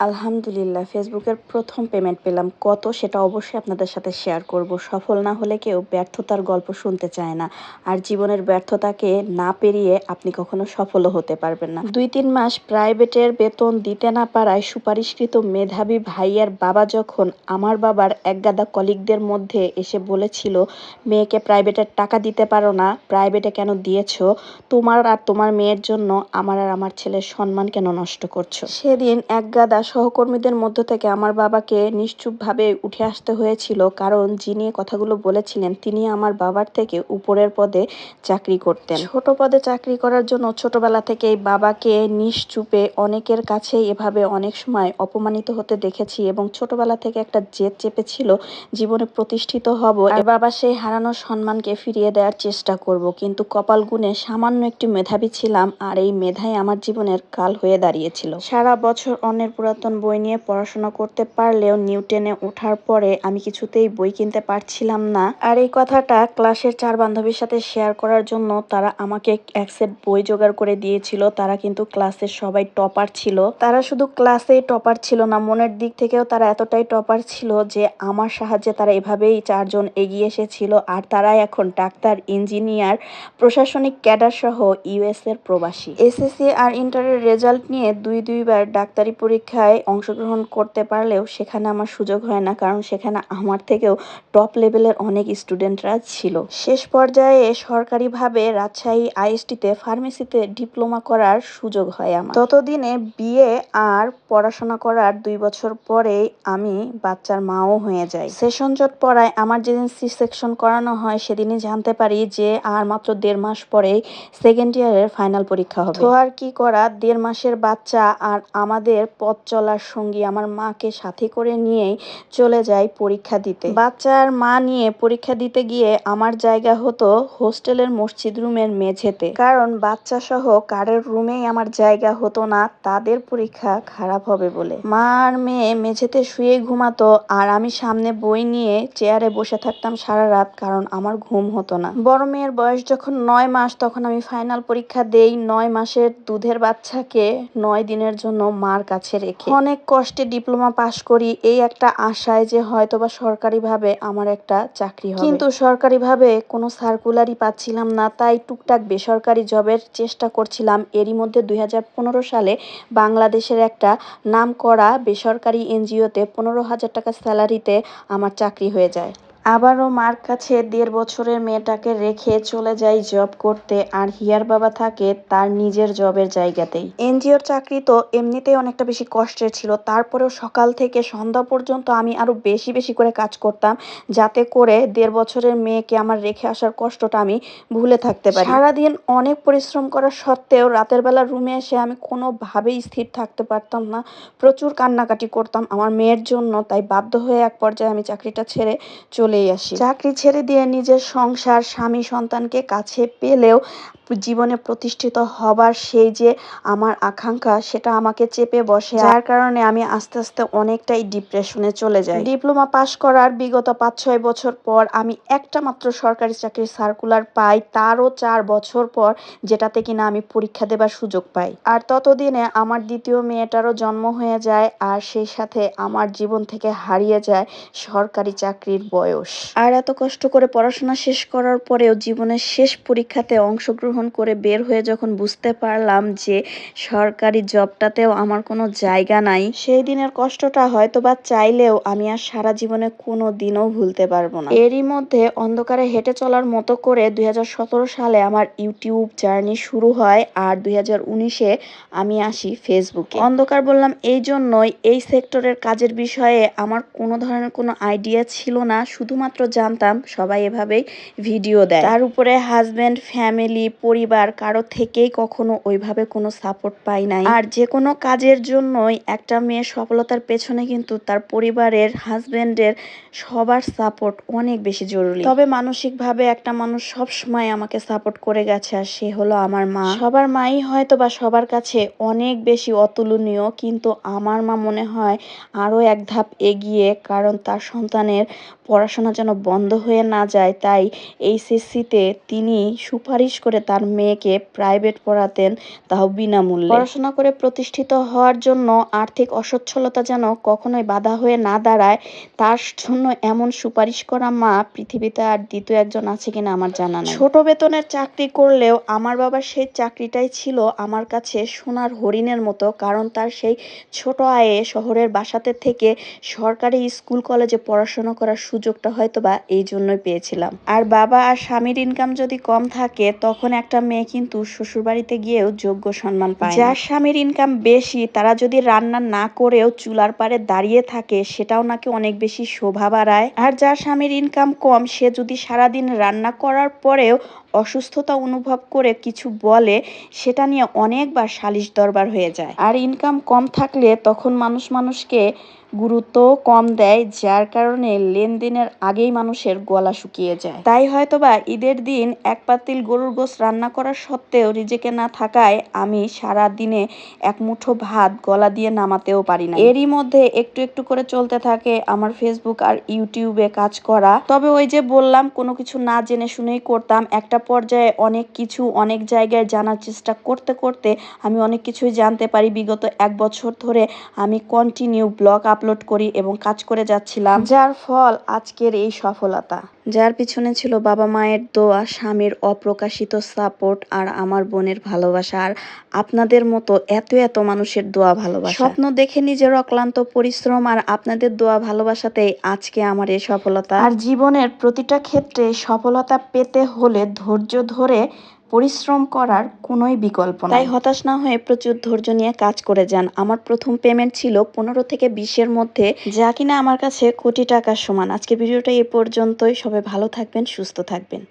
আলহামদুলিল্লাহ, ফেসবুকের প্রথম পেমেন্ট পেলাম। কত সেটা অবশ্যই আপনাদের সাথে শেয়ার করব। সফল না হলে কেউ ব্যর্থতার গল্প শুনতে চায় না। আর জীবনের ব্যর্থতাকে না পেরিয়ে আপনি কখনো সফলও হতে পারবেন না। দুই তিন মাস প্রাইভেটের বেতন দিতে না পারায় সুপারিশকৃত মেধাবী ভাইয়ার বাবা যখন আমার বাবার একগাদা কলিগদের মধ্যে এসে বলেছিল, মেয়েকে প্রাইভেটের টাকা দিতে পারো না প্রাইভেটে কেন দিয়েছ? তোমার আর তোমার মেয়ের জন্য আমার আর আমার ছেলের সম্মান কেন নষ্ট করছ? সেদিন একগাদা সহকর্মীদের মধ্য থেকে আমার বাবাকে নিশ্চুপভাবে উঠে আসতে হয়েছিল কারণ যিনি কথাগুলো বলেছিলেন তিনি আমার বাবার থেকে উপরের পদে চাকরি করতেন। ছোট পদে চাকরি করার জন্য ছোটবেলা থেকেই বাবাকে নিশ্চুপে অনেকের কাছে এভাবে অনেক সময় অপমানিত হতে দেখেছি এবং ছোটবেলা থেকে একটা জেদ চেপেছিল জীবনে প্রতিষ্ঠিত হব আর বাবা সেই হারানো সম্মানকে ফিরিয়ে দেওয়ার চেষ্টা করব কিন্তু কপাল গুণে সামান্য একটি মেধাবী ছিলাম আর এই মেধাই আমার জীবনের কাল হয়ে দাঁড়িয়েছিল। সারা বছর অন্যের পুরাতন বই নিয়ে পড়াশোনা করতে পারলেও নিউটেনে ওঠার পরে আমি কিছুতেই বই কিনতে পারছিলাম না। আর এই কথাটা ক্লাসের চার বান্ধবীর সাথে শেয়ার করার জন্য তারা আমাকে এক সেট বই জোগাড় করে দিয়েছিল। তারা কিন্তু ক্লাসের সবাই টপার ছিল। তারা শুধু ক্লাসেই টপার ছিল না, মনের দিক থেকেও তারা এতটাই টপার ছিল যে আমার সাহায্যে তারা এভাবেই চারজন এগিয়ে এসেছিল। আর তারা এখন ডাক্তার, ইঞ্জিনিয়ার, প্রশাসনিক ক্যাডার সহ ইউএস এর প্রবাসী। এসএসসি আর ইন্টারের রেজাল্ট নিয়ে দুই দুইবার ডাক্তারি পরীক্ষায় অংশগ্রহণ করতে পারলেও সেখানে আমার সুযোগ হয় না, কারণ সেখানে আমার থেকেও টপ লেভেলের অনেক স্টুডেন্টরা ছিল। শেষ পর্যায়ে সরকারিভাবে রাজশাহী আইএসটিতে ফার্মেসিতে ডিপ্লোমা করার সুযোগ হয় আমার। ততদিনে বিয়ে আর পড়াশোনা করার দুই বছর পরেই আমি বাচ্চার মাও হয়ে যাই। সেশন জট পড়ায় আমার যেদিন সি সেকশন করানো হয় সেদিনই জানতে পারি যে আর মাত্র দেড় মাস পরেই সেকেন্ড ইয়ারের ফাইনাল পরীক্ষা হবে। তো আর কি করা? দেড় মাসের বাচ্চা আর আমাদের পথ চলার সঙ্গী আমার মাকে সাথে করে নিয়েই চলে যাই পরীক্ষা দিতে। বাচ্চার মা নিয়ে পরীক্ষা দিতে গিয়ে আমার জায়গা হতো হোস্টেলের মসজিদ রুমের মেঝেতে। কারণ বাচ্চা সহ কারের রুমেই আমার জায়গা হতো না, তাদের পরীক্ষা খারাপ হবে বলে। মা আর মেয়ে মেঝেতে শুয়ে ঘুমাতো আর আমি সামনে বই নিয়ে চেয়ারে বসে থাকতাম সারা রাত কারণ আমার ঘুম হতো না। বড় মেয়ের বয়স যখন নয় মাস তখন আমি ফাইনাল পরীক্ষা দেই। নয় মাসের দুধের বাচ্চাকে নয় দিনের জন্য মার কাছে রেখে অনেক কষ্টে ডিপ্লোমা পাশ করি এই একটা আশায় যে হয়তোবা সরকারিভাবে আমার একটা চাকরি হবে। কিন্তু সরকারিভাবে কোনো সার্কুলারই পাচ্ছিলাম না তাই টুকটাক বেসরকারি জবের চেষ্টা করছিলাম। এরই মধ্যে দু হাজার পনেরো সালে বাংলাদেশের একটা নাম করা বেসরকারি এনজিওতে পনেরো হাজার টাকা স্যালারিতে আমার চাকরি হয়ে যায়। আবারও মার কাছে দেড় বছরের মেয়েটাকে রেখে চলে যাই জব করতে আর হিয়ার বাবা থাকে তার নিজের জবের জায়গাতেই। এনজিওর চাকরি তো এমনিতেই অনেকটা বেশি কষ্টের ছিল। তারপরেও সকাল থেকে সন্ধ্যা পর্যন্ত আমি আরও বেশি বেশি করে কাজ করতাম যাতে করে দেড় বছরের মেয়েকে আমার রেখে আসার কষ্টটা আমি ভুলে থাকতে পারি। সারাদিন অনেক পরিশ্রম করা সত্ত্বেও রাতের বেলা রুমে এসে আমি কোনোভাবেই স্থির থাকতে পারতাম না। প্রচুর কান্নাকাটি করতাম আমার মেয়ের জন্য, তাই বাধ্য হয়ে এক পর্যায়ে আমি চাকরিটা ছেড়ে চলেই আসি। চাকরি ছেড়ে দিয়ে নিজের সংসার স্বামী সন্তানকে কাছে পেলেও জীবনে প্রতিষ্ঠিত হবার সেই যে আমার আকাঙ্ক্ষা, সেটা আমাকে চেপে বসে। যার কারণে আমি আস্তে আস্তে অনেকটাই ডিপ্রেশনে চলে যাই। ডিপ্লোমা পাশ করার বিগত পাঁচ ছয় বছর পর আমি একটা মাত্র সরকারি চাকরির সার্কুলার পাই, তারও চার বছর পর যেটাতে কিনা আমি পরীক্ষা দেবার সুযোগ পাই। আর ততদিনে আমার দ্বিতীয় মেয়েটারও জন্ম হয়ে যায় আর সেই সাথে আমার জীবন থেকে হারিয়ে যায় সরকারি চাকরির বয়স। আর এত কষ্ট করে পড়াশোনা শেষ করার পরেও জীবনের শেষ পরীক্ষাতে অংশগ্রহণ গ্রহণ করে বের হয়ে যখন বুঝতে পারলাম যে সরকারি জবটাতেও আমার কোনো জায়গা নাই, সেই দিনের কষ্টটা হয়তো বা চাইলেও আমি আর সারা জীবনে কোনো দিনও ভুলতে পারব না। এরই মধ্যে অন্ধকারে হেঁটে চলার মতো করে দুই হাজার সতেরো সালে আমার ইউটিউব জার্নি শুরু হয় আর দুই উনিশে আমি আসি ফেসবুকে। অন্ধকার বললাম, এই জন্যই এই সেক্টরের কাজের বিষয়ে আমার কোনো ধরনের কোনো আইডিয়া ছিল না। শুধুমাত্র জানতাম সবাই এভাবেই ভিডিও দেয়। তার উপরে হাজব্যান্ড, ফ্যামিলি পরিবার কারও থেকেই কখনো ওইভাবে কোনো সাপোর্ট পাই নাই। আর যে কোনো কাজের জন্যই একটা মেয়ের সফলতার পেছনে কিন্তু তার পরিবারের হাজবেন্ডের সবার সাপোর্ট অনেক বেশি জরুরি। তবে মানসিকভাবে একটা মানুষ সব সময় আমাকে সাপোর্ট করে গেছে আর সে হলো আমার মা। সবার মাই হয়তো বা সবার কাছে অনেক বেশি অতুলনীয়, কিন্তু আমার মা মনে হয় আরও এক ধাপ এগিয়ে, কারণ তার সন্তানের পড়াশোনা যেন বন্ধ হয়ে না যায়, তাই এইচএসসিতে তিনি সুপারিশ করে তার তার মেয়েকে প্রাইভেট পড়াতেন তাও বিনামূল্যে। পড়াশোনা করে প্রতিষ্ঠিত হওয়ার জন্য আর্থিক অসচ্ছলতা যেন কখনোই বাধা হয়ে না দাঁড়ায়, তার জন্য এমন সুপারিশ করা মা পৃথিবীতে আর দ্বিতীয় একজন আছে কিনা আমার জানা নেই। ছোট বেতনের চাকরি করলেও আমার বাবার সেই চাকরিটাই ছিল আমার কাছে সোনার হরিণের মতো, কারণ তার সেই ছোট আয়ে শহরের বাসাতে থেকে সরকারি স্কুল কলেজে পড়াশোনা করার সুযোগটা হয়তো বা এই জন্যই পেয়েছিলাম। আর বাবা আর স্বামীর ইনকাম যদি কম থাকে, তখন একটা মেয়ে কিন্তু শ্বশুর বাড়িতে গিয়েও যোগ্য সম্মান পায় যার স্বামীর ইনকাম বেশি, তারা যদি রান্না না করেও চুলার পারে দাঁড়িয়ে থাকে, সেটাও নাকি অনেক বেশি শোভা বাড়ায়। আর যার স্বামীর ইনকাম কম, সে যদি সারাদিন রান্না করার পরেও অসুস্থতা অনুভব করে কিছু বলে, সেটা নিয়ে অনেকবার সালিশ দরবার হয়ে যায়। আর ইনকাম কম থাকলে তখন মানুষ মানুষকে গুরুত্ব কম দেয়, যার কারণে লেনদেনের আগেই মানুষের গলা শুকিয়ে যায়। তাই হয়তোবা ঈদের দিন এক পাতিল গরুর গোস রান্না করা সত্ত্বেও রিজেকে না থাকায় আমি সারা দিনে এক মুঠো ভাত গলা দিয়ে নামাতেও পারি না। এরই মধ্যে একটু একটু করে চলতে থাকে আমার ফেসবুক আর ইউটিউবে কাজ করা। তবে ওই যে বললাম, কোনো কিছু না জেনে শুনেই করতাম, একটা পর্যায়ে অনেক কিছু অনেক জায়গায় জানার চেষ্টা করতে করতে আমি অনেক কিছুই জানতে পারি। বিগত এক বছর ধরে আমি কন্টিনিউ ব্লগ আপলোড করি এবং কাজ করে যাচ্ছিলাম। যার ফল আজকের এই সফলতা। যার পিছনে ছিল বাবা মায়ের দোয়া, স্বামীর অপ্রকাশিত সাপোর্ট আর আমার বোনের ভালোবাসা। আর আপনাদের মতো এত এত মানুষের দোয়া ভালোবাসা। স্বপ্ন দেখে নিজের অক্লান্ত পরিশ্রম আর আপনাদের দোয়া ভালোবাসাতেই আজকে আমার এই সফলতা। আর জীবনের প্রতিটা ক্ষেত্রে সফলতা পেতে হলে ধৈর্য ধরে পরিশ্রম করার কোনোই বিকল্প নাই। তাই হতাশ না হয়ে প্রচুর ধৈর্য নিয়ে কাজ করে যান। আমার প্রথম পেমেন্ট ছিল পনেরো থেকে বিশের মধ্যে। যা কিনা আমার কাছে কোটি টাকার সমান। আজকের ভিডিওটা এ পর্যন্তই। সবাই ভালো থাকবেন সুস্থ থাকবেন।